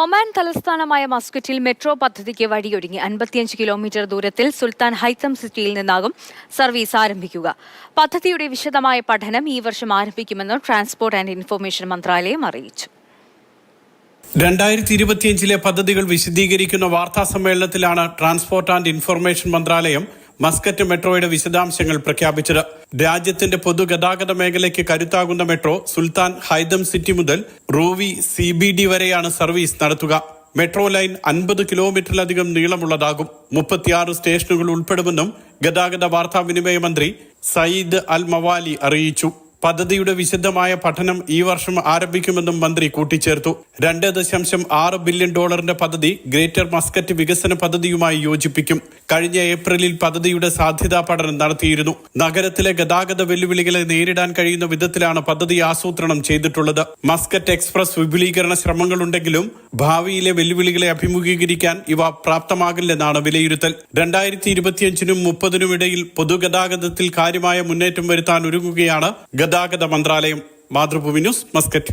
Oman തലസ്ഥാനമായ മസ്കറ്റിൽ metro പദ്ധതിക്ക് വഴിയൊരുങ്ങി അൻപത്തിയഞ്ച് കിലോമീറ്റർ ദൂരത്തിൽ സുൽത്താൻ ഹൈത്തം സിറ്റിയിൽ നിന്നാകും സർവീസ് ആരംഭിക്കുക. പദ്ധതിയുടെ വിശദമായ പഠനം ഈ വർഷം ആരംഭിക്കുമെന്ന് ട്രാൻസ്പോർട്ട് ആൻഡ് ഇൻഫർമേഷൻ മന്ത്രാലയം അറിയിച്ചു. രണ്ടായിരത്തി ഇരുപത്തിയഞ്ചിലെ പദ്ധതികൾ വിശദീകരിക്കുന്ന വാർത്താ സമ്മേളനത്തിലാണ് ട്രാൻസ്പോർട്ട് ആൻഡ് ഇൻഫർമേഷൻ മന്ത്രാലയം മസ്കറ്റ് മെട്രോയുടെ വിശദാംശങ്ങൾ പ്രഖ്യാപിച്ചത്. രാജ്യത്തിന്റെ പൊതുഗതാഗത മേഖലയ്ക്ക് കരുത്താകുന്ന മെട്രോ സുൽത്താൻ ഹൈദം സിറ്റി മുതൽ റൂവി സി ബി ഡി വരെയാണ് സർവീസ് നടത്തുക. മെട്രോ ലൈൻ അൻപത് കിലോമീറ്ററിലധികം നീളമുള്ളതാകും. മുപ്പത്തിയാറ് സ്റ്റേഷനുകൾ ഉൾപ്പെടുമെന്നും ഗതാഗത വാർത്താവിനിമയ മന്ത്രി സയ്യിദ് അൽ മവാലി അറിയിച്ചു. പദ്ധതിയുടെ വിശദമായ പഠനം ഈ വർഷം ആരംഭിക്കുമെന്നും മന്ത്രി കൂട്ടിച്ചേർത്തു. രണ്ട് ദശാംശം ആറ് ബില്യൺ ഡോളറിന്റെ പദ്ധതി ഗ്രേറ്റർ മസ്കറ്റ് വികസന പദ്ധതിയുമായി യോജിപ്പിക്കും. കഴിഞ്ഞ ഏപ്രിലിൽ പദ്ധതിയുടെ സാധ്യതാ പഠനം നടത്തിയിരുന്നു. നഗരത്തിലെ ഗതാഗത വെല്ലുവിളികളെ നേരിടാൻ കഴിയുന്ന വിധത്തിലാണ് പദ്ധതി ആസൂത്രണം ചെയ്തിട്ടുള്ളത്. മസ്കറ്റ് എക്സ്പ്രസ് വിപുലീകരണ ശ്രമങ്ങളുണ്ടെങ്കിലും ഭാവിയിലെ വെല്ലുവിളികളെ അഭിമുഖീകരിക്കാൻ ഇവ പ്രാപ്തമാകില്ലെന്നാണ് വിലയിരുത്തൽ. രണ്ടായിരത്തി ഇരുപത്തിയഞ്ചിനും മുപ്പതിനും ഇടയിൽ പൊതുഗതാഗതത്തിൽ കാര്യമായ മുന്നേറ്റം വരുത്താൻ ഒരുങ്ങുകയാണ് ഗതാഗത മന്ത്രാലയം മാതൃഭൂമി ന്യൂസ് മസ്കറ്റ്.